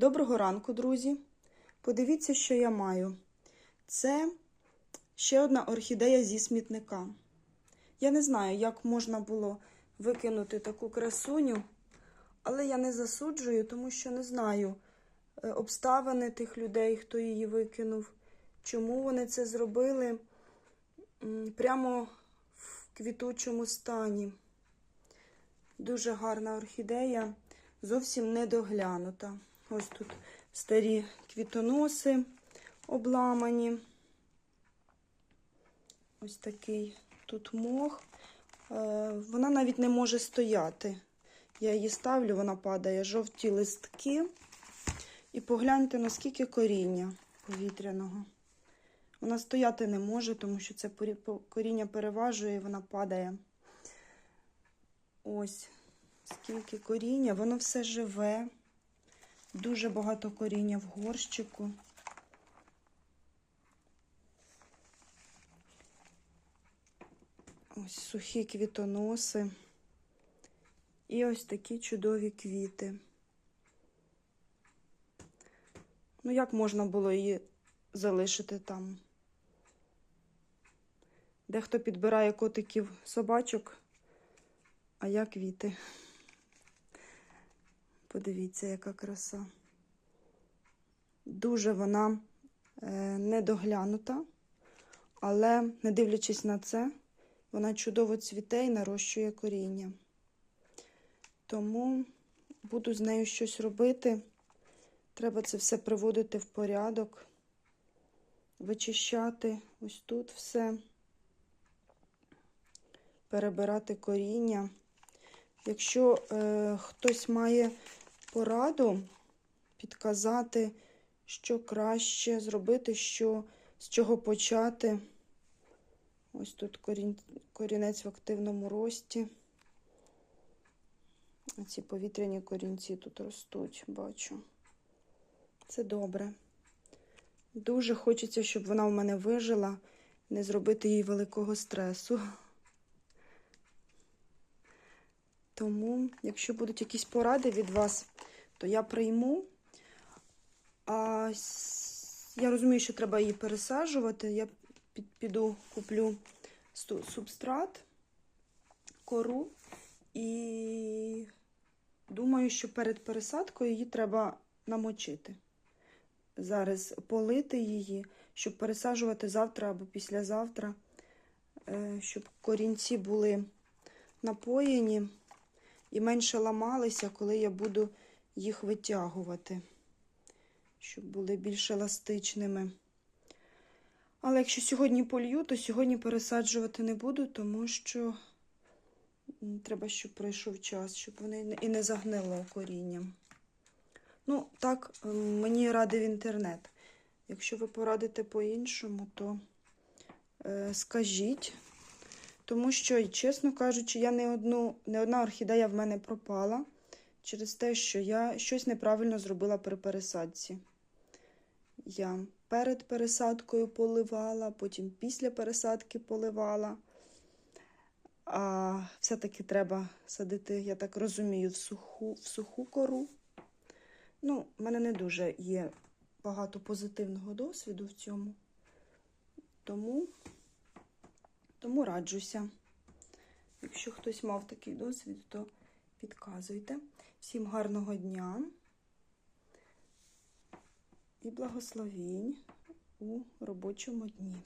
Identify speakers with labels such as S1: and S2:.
S1: Доброго ранку, друзі! Подивіться, що я маю. Це ще одна орхідея зі смітника. Я не знаю, як можна було викинути таку красуню, але я не засуджую, тому що не знаю е, обставини тих людей, хто її викинув, чому вони це зробили прямо в квітучому стані. Дуже гарна орхідея, зовсім недоглянута. Ось тут старі квітоноси обламані. Ось такий тут мох. Е, Вона навіть не може стояти. Я її ставлю, вона падає, жовті листки. І погляньте, наскільки коріння повітряного. Вона стояти не може, тому що це коріння переважує і вона падає. Ось скільки коріння, воно все живе. Дуже багато коріння в горщику. Ось сухі квітоноси. І ось такі чудові квіти. Ну, як можна було її залишити там? Дехто підбирає котиків собачок, а я квіти. Подивіться, яка краса. Дуже вона е, недоглянута, але, не дивлячись на це, вона чудово цвіте і нарощує коріння. Тому буду з нею щось робити. Треба це все приводити в порядок, вичищати ось тут все, перебирати коріння. Якщо е, хтось має пораду, підказати, що краще зробити, що, з чого почати. Ось тут корінь, корінець в активному рості. Ці повітряні корінці тут ростуть, бачу. Це добре. Дуже хочеться, щоб вона в мене вижила, не зробити їй великого стресу. Тому, якщо будуть якісь поради від вас, то я прийму. А я розумію, що треба її пересаджувати. Я піду куплю субстрат, кору і думаю, що перед пересадкою її треба намочити. Зараз полити її, щоб пересаджувати завтра або післязавтра, е, щоб корінці були напоєні і менше ламалися, коли я буду їх витягувати, щоб були більш еластичними. Але якщо сьогодні полью, то сьогодні пересаджувати не буду, тому що треба, щоб пройшов час, щоб вони і не загнило корінням. Ну, так, мені радив інтернет. Якщо ви порадите по-іншому, то е, скажіть. Тому що, чесно кажучи, я не одну, не одна орхідея в мене пропала через те, що я щось неправильно зробила при пересадці. Я перед пересадкою поливала, потім після пересадки поливала. А все-таки треба садити, я так розумію, в суху, в суху кору. Ну, в мене не дуже є багато позитивного досвіду в цьому. Тому, тому раджуся. Якщо хтось мав такий досвід, то підказуйте. Всім гарного дня і благословінь у робочому дні.